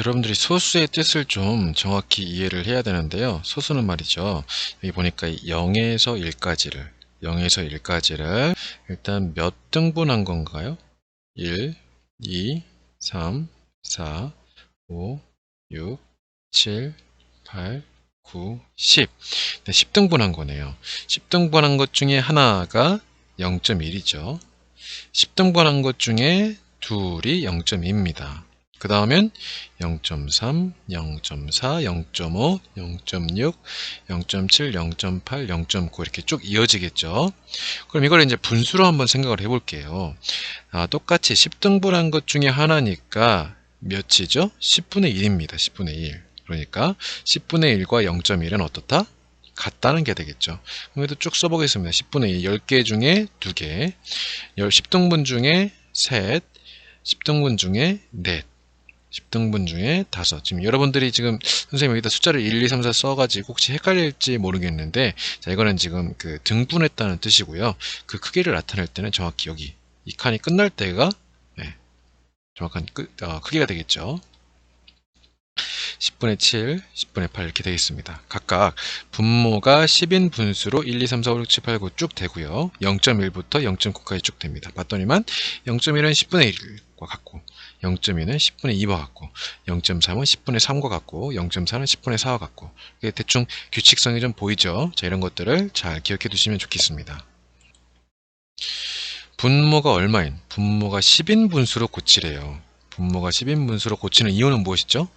여러분들이 소수의 뜻을 좀 정확히 이해를 해야 되는데요. 소수는 말이죠. 여기 보니까 0에서 1까지를 0에서 1까지를 일단 몇 등분한 건가요? 1, 2, 3, 4, 5, 6, 7, 8, 9, 10. 네, 10등분한 거네요. 10등분한 것 중에 하나가 0.1이죠. 10등분한 것 중에 둘이 0.2입니다. 그 다음엔 0.3, 0.4, 0.5, 0.6, 0.7, 0.8, 0.9 이렇게 쭉 이어지겠죠. 그럼 이걸 이제 분수로 한번 생각을 해볼게요. 아, 똑같이 10등분한 것 중에 하나니까 몇이죠? 10분의 1입니다. 10분의 1. 그러니까 10분의 1과 0.1은 어떻다? 같다는 게 되겠죠. 그럼 쭉 써보겠습니다. 10분의 1, 10개 중에 2개, 10등분 중에 셋, 10등분 중에 넷, 10등분 중에 다섯. 지금 여러분들이 지금 선생님 여기다 숫자를 1, 2, 3, 4 써가지고 혹시 헷갈릴지 모르겠는데 자 이거는 지금 그 등분했다는 뜻이고요. 그 크기를 나타낼 때는 정확히 여기 이 칸이 끝날 때가 네, 정확한 끄, 어, 크기가 되겠죠. 10분의 7, 10분의 8 이렇게 되겠습니다. 각각 분모가 10인 분수로 1, 2, 3, 4, 5, 6, 7, 8, 9 쭉 되고요. 0.1부터 0.9까지 쭉 됩니다. 봤더니만 0.1은 10분의 1과 같고 0.2는 10분의 2와 같고 0.3은 10분의 3과 같고 0.4는 10분의 4와 같고 이게 대충 규칙성이 좀 보이죠? 자 이런 것들을 잘 기억해 두시면 좋겠습니다. 분모가 얼마인? 분모가 10인 분수로 고치래요. 분모가 10인 분수로 고치는 이유는 무엇이죠?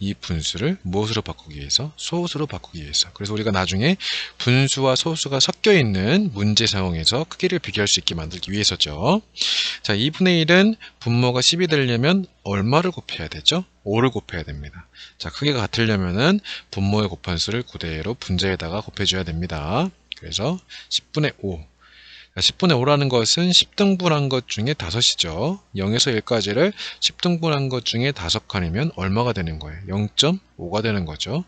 이 분수를 무엇으로 바꾸기 위해서? 소수로 바꾸기 위해서. 그래서 우리가 나중에 분수와 소수가 섞여 있는 문제 상황에서 크기를 비교할 수 있게 만들기 위해서죠. 자, 2분의 1은 분모가 10이 되려면 얼마를 곱해야 되죠? 5를 곱해야 됩니다. 자, 크기가 같으려면은 분모의 곱한수를 그대로 분자에다가 곱해줘야 됩니다. 그래서 10분의 5 10분의 5라는 것은 10등분한 것 중에 5이죠. 0에서 1까지를 10등분한 것 중에 5칸이면 얼마가 되는 거예요? 0.5가 되는 거죠.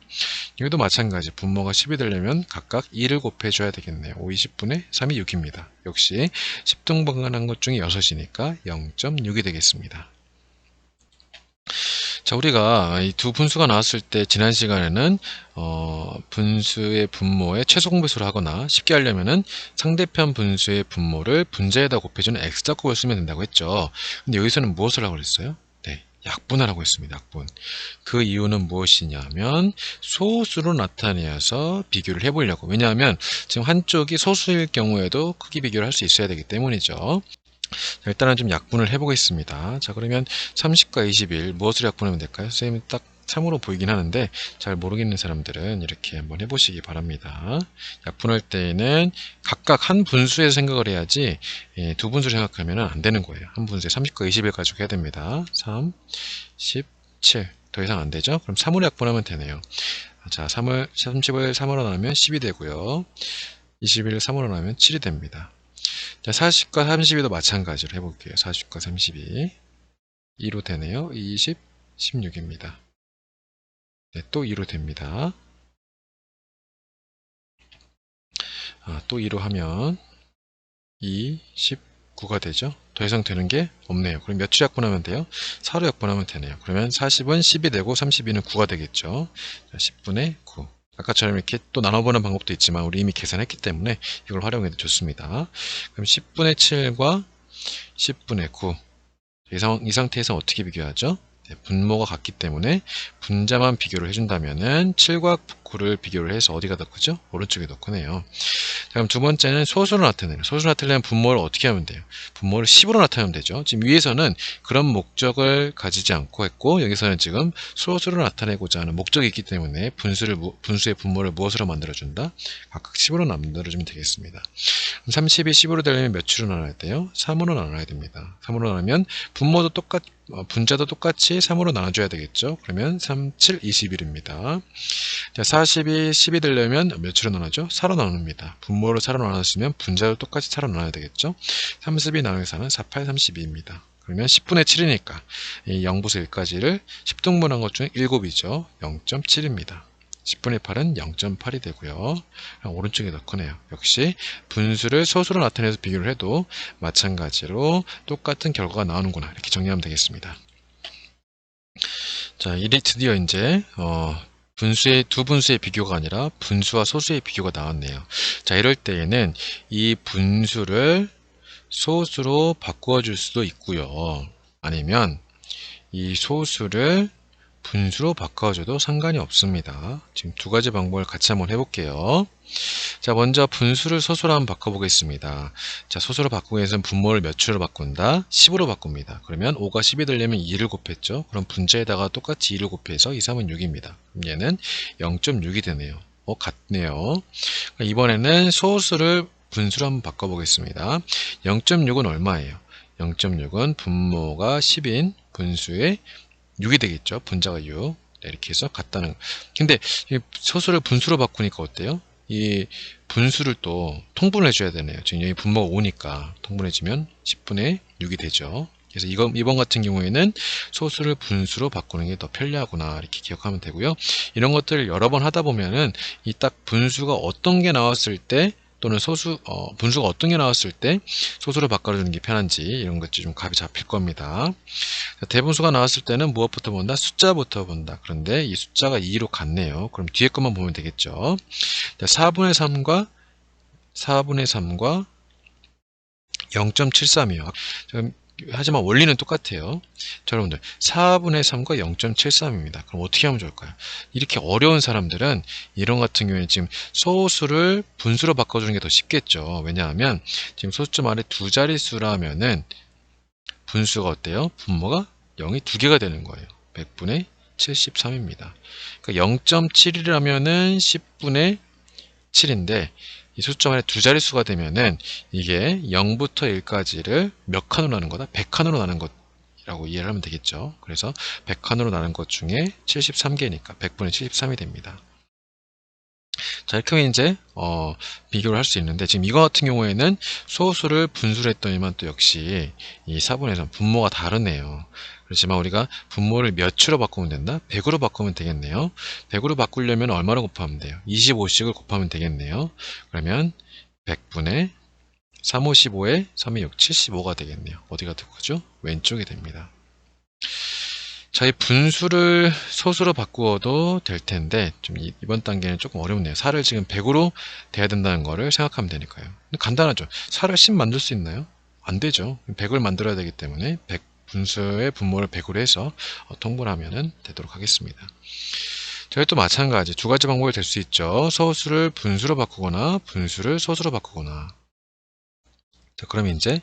여기도 마찬가지 분모가 10이 되려면 각각 2를 곱해줘야 되겠네요. 5, 20분의 3이 6입니다. 역시 10등분한 것 중에 6이니까 0.6이 되겠습니다. 자, 우리가 이 두 분수가 나왔을 때 지난 시간에는 어, 분수의 분모에 최소 공배수를 하거나 쉽게 하려면은 상대편 분수의 분모를 분자에다 곱해주는 x자곱을 쓰면 된다고 했죠. 근데 여기서는 무엇을 하고 그랬어요? 네, 약분을 하고 있습니다. 약분. 그 이유는 무엇이냐면 소수로 나타내어서 비교를 해보려고. 왜냐하면 지금 한쪽이 소수일 경우에도 크기 비교를 할 수 있어야 되기 때문이죠. 자, 일단은 좀 약분을 해보겠습니다. 자, 그러면 30과 21 무엇을 약분하면 될까요? 선생님이 딱 참으로 보이긴 하는데 잘 모르겠는 사람들은 이렇게 한번 해보시기 바랍니다. 약분할 때에는 각각 한 분수에서 생각을 해야지 예, 두 분수를 생각하면 안 되는 거예요. 한 분수에 30과 21 가지고 해야 됩니다. 3, 17. 더 이상 안 되죠? 그럼 3으로 약분하면 되네요. 자, 3을, 30을 3으로 나누면 10이 되고요. 21을 3으로 나누면 7이 됩니다. 자, 40과 32도 마찬가지로 해볼게요. 40과 32. 2로 되네요. 20, 16입니다. 네, 또 2로 됩니다. 아, 또 2로 하면 2, 19가 되죠. 더 이상 되는 게 없네요. 그럼 몇주 약분하면 돼요? 4로 약분하면 되네요. 그러면 40은 10이 되고 32는 9가 되겠죠. 자, 10분의 9. 아까처럼 이렇게 또 나눠보는 방법도 있지만 우리 이미 계산했기 때문에 이걸 활용해도 좋습니다. 그럼 10분의 7과 10분의 9. 이, 상태에서 어떻게 비교하죠? 네, 분모가 같기 때문에 분자만 비교를 해준다면은 7과 9를 비교를 해서 어디가 더 크죠? 오른쪽이 더 크네요. 자, 그럼 두 번째는 소수로 나타내는 소수로 나타내려면 분모를 어떻게 하면 돼요? 분모를 10으로 나타내면 되죠. 지금 위에서는 그런 목적을 가지지 않고 했고 여기서는 지금 소수로 나타내고자 하는 목적이 있기 때문에 분수를 분수의 분모를 무엇으로 만들어준다? 각각 10으로 만들어주면 되겠습니다. 30이 10으로 되려면 몇 주로 나눠야 돼요? 3으로 나눠야 됩니다. 3으로 나누면 분모도 똑같 어, 분자도 똑같이 3으로 나눠줘야 되겠죠. 그러면 3, 7, 21입니다. 자, 40이 10이 되려면 몇으로 나누죠? 4로 나눕니다. 분모를 4로 나눴으면 분자도 똑같이 4로 나눠야 되겠죠. 30이 나누기 4는 4, 8, 32입니다. 그러면 10분의 7이니까 이 0부터 1까지를 10등분한 것 중에 7이죠. 0.7입니다. 10분의 8은 0.8이 되고요. 오른쪽이 더 크네요. 역시 분수를 소수로 나타내서 비교를 해도 마찬가지로 똑같은 결과가 나오는구나 이렇게 정리하면 되겠습니다. 자, 이리 드디어 이제 어, 분수의 두 분수의 비교가 아니라 분수와 소수의 비교가 나왔네요. 자, 이럴 때에는 이 분수를 소수로 바꾸어 줄 수도 있고요. 아니면 이 소수를 분수로 바꿔줘도 상관이 없습니다. 지금 두 가지 방법을 같이 한번 해볼게요. 자, 먼저 분수를 소수로 한번 바꿔보겠습니다. 자, 소수로 바꾸기 위해서는 분모를 몇 추로 바꾼다? 10으로 바꿉니다. 그러면 5가 10이 되려면 2를 곱했죠. 그럼 분자에다가 똑같이 2를 곱해서 2, 3은 6입니다. 그럼 얘는 0.6이 되네요. 어, 같네요. 이번에는 소수를 분수로 한번 바꿔보겠습니다. 0.6은 얼마예요? 0.6은 분모가 10인 분수의 6이 되겠죠. 분자가 6. 네, 이렇게 해서 같다는. 근데 이 소수를 분수로 바꾸니까 어때요? 이 분수를 또 통분을 해줘야 되네요. 지금 여기 분모가 5니까 통분해주면 10분의 6이 되죠. 그래서 이거, 이번 같은 경우에는 소수를 분수로 바꾸는 게 더 편리하구나 이렇게 기억하면 되고요. 이런 것들을 여러 번 하다 보면은 이 딱 분수가 어떤 게 나왔을 때 또는 소수 어, 분수가 어떤 게 나왔을 때 소수로 바꿔주는 게 편한지 이런 것들이 좀 값이 잡힐 겁니다. 대분수가 나왔을 때는 무엇부터 본다? 숫자부터 본다. 그런데 이 숫자가 2로 같네요. 그럼 뒤에 것만 보면 되겠죠. 4분의 3과 4분의 3과 0.73이요. 하지만 원리는 똑같아요. 자, 여러분들 4분의 3과 0.73입니다. 그럼 어떻게 하면 좋을까요? 이렇게 어려운 사람들은 이런 같은 경우에 지금 소수를 분수로 바꿔주는 게 더 쉽겠죠. 왜냐하면 지금 소수점 아래 두 자릿수라면은 분수가 어때요? 분모가 0이 두 개가 되는 거예요. 100분의 73입니다. 그러니까 0.7이라면은 10분의 7인데 이 숫점 안에 두 자릿수가 되면은 이게 0부터 1까지를 몇 칸으로 나는 거다? 100칸으로 나는 것이라고 이해를 하면 되겠죠. 그래서 100칸으로 나는 것 중에 73개니까 100분의 73이 됩니다. 자, 이렇게 하면 이제, 어, 비교를 할 수 있는데, 지금 이거 같은 경우에는 소수를 분수를 했더니만 또 역시 이 4분에서 분모가 다르네요. 그렇지만 우리가 분모를 몇으로 바꾸면 된다? 100으로 바꾸면 되겠네요. 100으로 바꾸려면 얼마로 곱하면 돼요? 25씩을 곱하면 되겠네요. 그러면 100분의 3, 5, 15에 3, 2, 6, 75가 되겠네요. 어디가 될 거죠? 왼쪽이 됩니다. 자, 이 분수를 소수로 바꾸어도 될 텐데, 좀 이번 단계는 조금 어렵네요. 4를 지금 100으로 돼야 된다는 거를 생각하면 되니까요. 간단하죠. 4를 10 만들 수 있나요? 안 되죠. 100을 만들어야 되기 때문에 100 분수의 분모를 100으로 해서 어, 통분하면 되도록 하겠습니다. 저희 또 마찬가지 두 가지 방법이 될 수 있죠. 소수를 분수로 바꾸거나 분수를 소수로 바꾸거나 자, 그럼 이제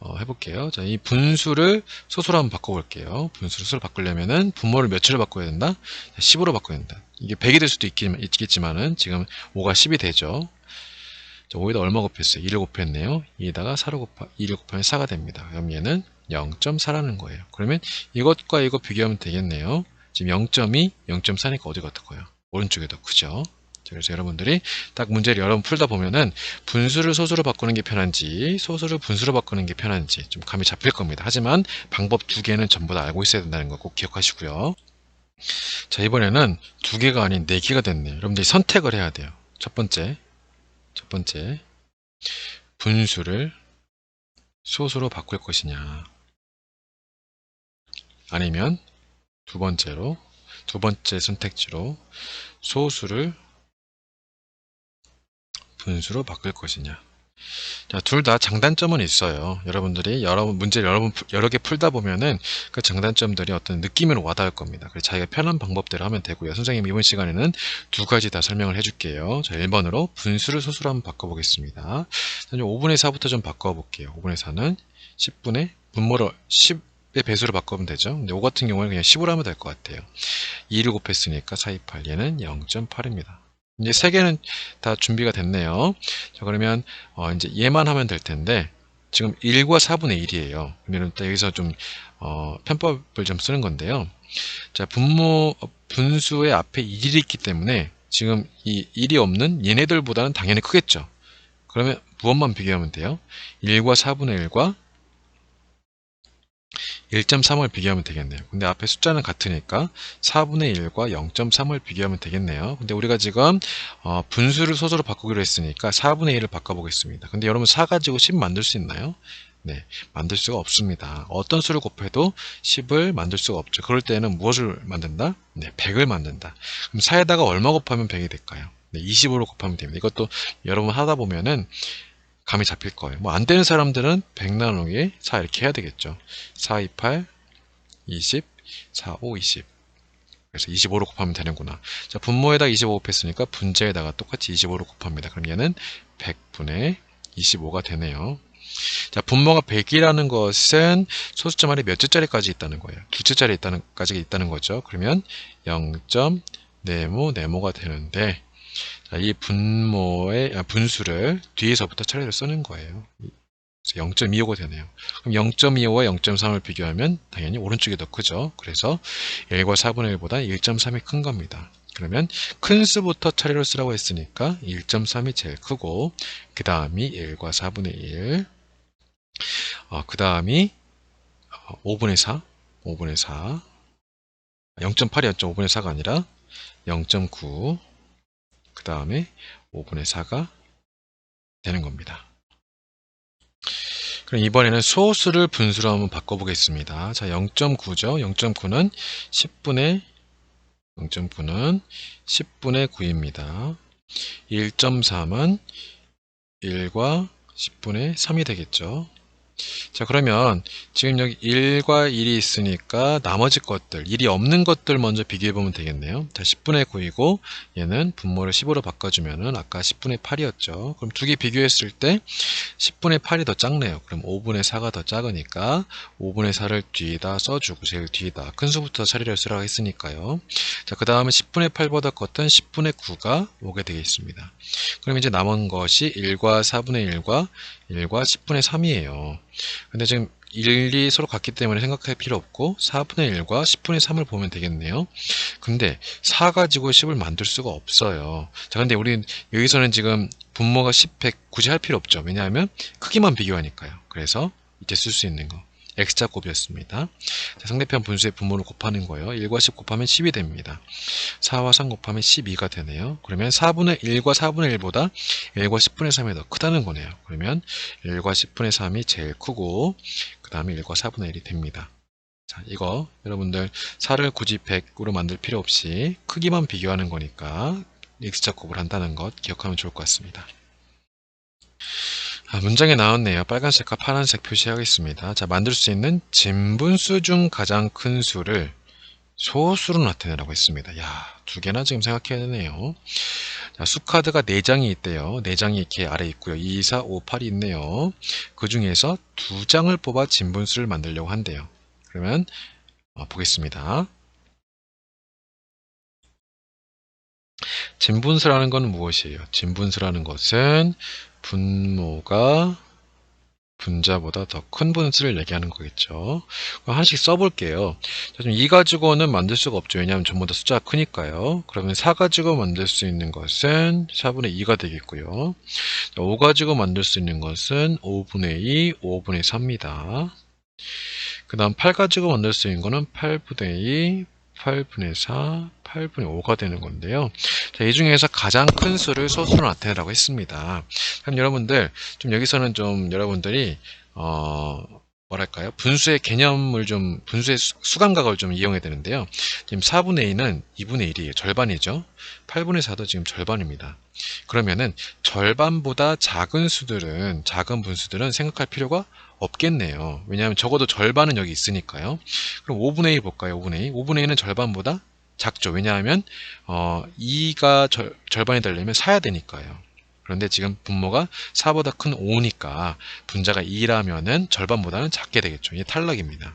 어, 해볼게요. 자, 이 분수를 소수로 한번 바꿔볼게요. 분수를 소수로 바꾸려면은 분모를 몇으로 바꿔야 된다? 10으로 바꿔야 된다. 이게 100이 될 수도 있겠지만 은 지금 5가 10이 되죠. 자, 5에다 얼마 곱했어요? 2를 곱했네요. 2에다가 4를 곱하, 2를 곱하면 4가 됩니다. 그럼 얘는 0.4라는 거예요. 그러면 이것과 이거 비교하면 되겠네요. 지금 0.2, 0.4니까 어디가 더 커요? 오른쪽이 더 크죠. 그래서 여러분들이 딱 문제를 여러 번 풀다 보면은 분수를 소수로 바꾸는 게 편한지 소수를 분수로 바꾸는 게 편한지 좀 감이 잡힐 겁니다. 하지만 방법 두 개는 전부 다 알고 있어야 된다는 거 꼭 기억하시고요. 자 이번에는 두 개가 아닌 네 개가 됐네요. 여러분들이 선택을 해야 돼요. 첫 번째, 첫 번째 분수를 소수로 바꿀 것이냐 아니면 두 번째로 두 번째 선택지로 소수를 분수로 바꿀 것이냐 자, 둘다 장단점은 있어요. 여러분들이 여러 문제를 여러, 여러 개 풀다 보면은 그 장단점들이 어떤 느낌으로 와닿을 겁니다. 그래서 자기가 편한 방법대로 하면 되고요. 선생님 이번 시간에는 두 가지 다 설명을 해줄게요. 자, 1번으로 분수를 소수로 한번 바꿔보겠습니다. 5분의 4부터 좀 바꿔볼게요. 5분의 4는 10분의 분모를 10의 배수로 바꾸면 되죠. 근데 5 같은 경우는 그냥 10으로 하면 될 것 같아요. 2를 곱했으니까 4, 2, 8. 얘는 0.8입니다. 이제 세 개는 다 준비가 됐네요. 자, 그러면 어, 이제 얘만 하면 될 텐데 지금 1과 4분의 1이에요. 그러면 여기서 좀 어, 편법을 좀 쓰는 건데요. 자, 분모 분수의 앞에 1이 있기 때문에 지금 이 1이 없는 얘네들보다는 당연히 크겠죠. 그러면 무엇만 비교하면 돼요? 1과 4분의 1과 1.3을 비교하면 되겠네요. 근데 앞에 숫자는 같으니까 4분의 1과 0.3을 비교하면 되겠네요. 근데 우리가 지금 어, 분수를 소수로 바꾸기로 했으니까 4분의 1을 바꿔보겠습니다. 근데 여러분 4 가지고 10 만들 수 있나요? 네, 만들 수가 없습니다. 어떤 수를 곱해도 10을 만들 수가 없죠. 그럴 때는 무엇을 만든다? 네, 100을 만든다. 그럼 4에다가 얼마 곱하면 100이 될까요? 네, 25로 곱하면 됩니다. 이것도 여러분 하다 보면은 감이 잡힐 거예요. 뭐 안 되는 사람들은 100 나누기 4 이렇게 해야 되겠죠. 4, 2, 8, 20, 4, 5, 20. 그래서 25로 곱하면 되는구나. 자, 분모에다 25 곱했으니까 분자에다가 똑같이 25로 곱합니다. 그럼 얘는 100분의 25가 되네요. 자, 분모가 100이라는 것은 소수점 안에 몇 자짜리까지 있다는 거예요. 두 자짜리 있다는, 까지 있다는 거죠. 그러면 0. 네모, 네모가 되는데, 자, 이 분모의, 아, 분수를 뒤에서부터 차례로 쓰는 거예요. 0.25가 되네요. 그럼 0.25와 0.3을 비교하면 당연히 오른쪽이 더 크죠. 그래서 1과 4분의 1보다 1.3이 큰 겁니다. 그러면 큰 수부터 차례로 쓰라고 했으니까 1.3이 제일 크고 그 다음이 1과 4분의 1, 어, 그 다음이 5분의 4, 5분의 4, 0.8이었죠. 5분의 4가 아니라 0.9, 그 다음에 5분의 4가 되는 겁니다. 그럼 이번에는 소수를 분수로 한번 바꿔보겠습니다. 자, 0.9죠. 0.9는 10분의 0.9는 10분의 9입니다. 1.3은 1과 10분의 3이 되겠죠. 자 그러면 지금 여기 1과 1이 있으니까 나머지 것들 1이 없는 것들 먼저 비교해 보면 되겠네요. 자 10분의 9이고 얘는 분모를 10으로 바꿔주면은 아까 10분의 8이었죠. 그럼 두 개 비교했을 때 10분의 8이 더 작네요. 그럼 5분의 4가 더 작으니까 5분의 4를 뒤에다 써주고 제일 뒤에다. 큰 수부터 차례를 쓰라고 했으니까요. 자그 다음에 10분의 8보다 컸던 10분의 9가 오게 되겠습니다. 그럼 이제 남은 것이 1과 4분의 1과 1과 10분의 3이에요. 근데 지금 1, 2 서로 같기 때문에 생각할 필요 없고 4분의 1과 10분의 3을 보면 되겠네요. 근데 4 가지고 10을 만들 수가 없어요. 자, 근데 우리 여기서는 지금 분모가 10, 100 굳이 할 필요 없죠. 왜냐하면 크기만 비교하니까요. 그래서 이제 쓸 수 있는 거. X자 곱이었습니다. 자, 상대편 분수의 분모를 곱하는 거예요. 1과 10 곱하면 10이 됩니다. 4와 3 곱하면 12가 되네요. 그러면 4분의 1과 4분의 1보다 1과 10분의 3이 더 크다는 거네요. 그러면 1과 10분의 3이 제일 크고 그 다음에 1과 4분의 1이 됩니다. 자, 이거 여러분들 4를 굳이 100으로 만들 필요 없이 크기만 비교하는 거니까 X자 곱을 한다는 것 기억하면 좋을 것 같습니다. 아, 문장에 나왔네요. 빨간색과 파란색 표시하겠습니다. 자, 만들 수 있는 진분수 중 가장 큰 수를 소수로 나타내라고 했습니다. 야, 두 개나 지금 생각해야 되네요. 자, 수카드가 4장이 있대요. 4장이 이렇게 아래 있고요. 2, 4, 5, 8이 있네요. 그 중에서 두 장을 뽑아 진분수를 만들려고 한대요. 그러면 어, 보겠습니다. 진분수라는 것은 무엇이에요? 진분수라는 것은 분모가 분자보다 더 큰 분수를 얘기하는 거겠죠. 하나씩 써볼게요. 자, 좀2 가지고는 만들 수가 없죠. 왜냐하면 전부 다 숫자가 크니까요. 그러면 4 가지고 만들 수 있는 것은 4분의 2가 되겠고요. 5 가지고 만들 수 있는 것은 5분의 2, 5분의 3입니다. 그 다음 8 가지고 만들 수 있는 것은 8분의 2, 8분의 4, 8분의 5가 되는 건데요. 자, 이 중에서 가장 큰 수를 소수로 나타내라고 했습니다. 그럼 여러분들 좀 여기서는 좀 여러분들이 어 뭐랄까요? 분수의 개념을 좀 분수의 수, 감각을 좀 이용해야 되는데요. 지금 4분의 2는 2분의 1이에요. 절반이죠? 8분의 4도 지금 절반입니다. 그러면은 절반보다 작은 수들은 작은 분수들은 생각할 필요가 없겠네요 왜냐하면 적어도 절반은 여기 있으니까요 그럼 5분의 1 볼까요 5분의 2 5분의 2는 절반보다 작죠. 왜냐하면 어, 2가 절, 절반이 되려면 사야 되니까요. 그런데 지금 분모가 4보다 큰 5니까 분자가 2라면은 절반보다는 작게 되겠죠. 이게 탈락입니다.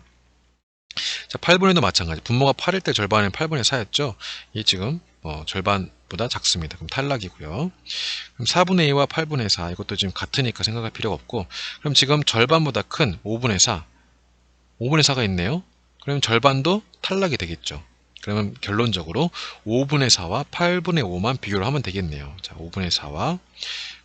자, 8분의도 마찬가지. 분모가 8일 때 절반은 8분의 4였죠. 이게 지금 어, 절반보다 작습니다. 그럼 탈락이고요. 그럼 4분의 2와 8분의 4 이것도 지금 같으니까 생각할 필요가 없고 그럼 지금 절반보다 큰 5분의 4 5분의 4가 있네요. 그럼 절반도 탈락이 되겠죠. 그러면 결론적으로 5분의 4와 8분의 5만 비교를 하면 되겠네요. 자, 5분의 4와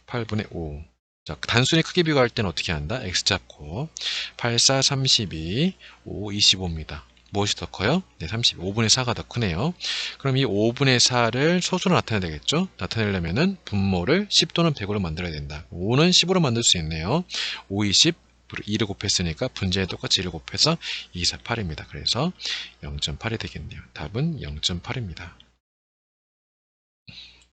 8분의 5. 자, 단순히 크게 비교할 때는 어떻게 한다? x 잡고 8, 4, 32, 5, 25입니다. 무엇이 더 커요? 네, 30. 5분의 4가 더 크네요. 그럼 이 5분의 4를 소수로 나타내야 되겠죠? 나타내려면은 분모를 10 또는 100으로 만들어야 된다. 5는 10으로 만들 수 있네요. 5, 20, 100% 2를 곱했으니까 분자에 똑같이 1을 곱해서 2, 4, 8입니다. 그래서 0.8이 되겠네요. 답은 0.8입니다.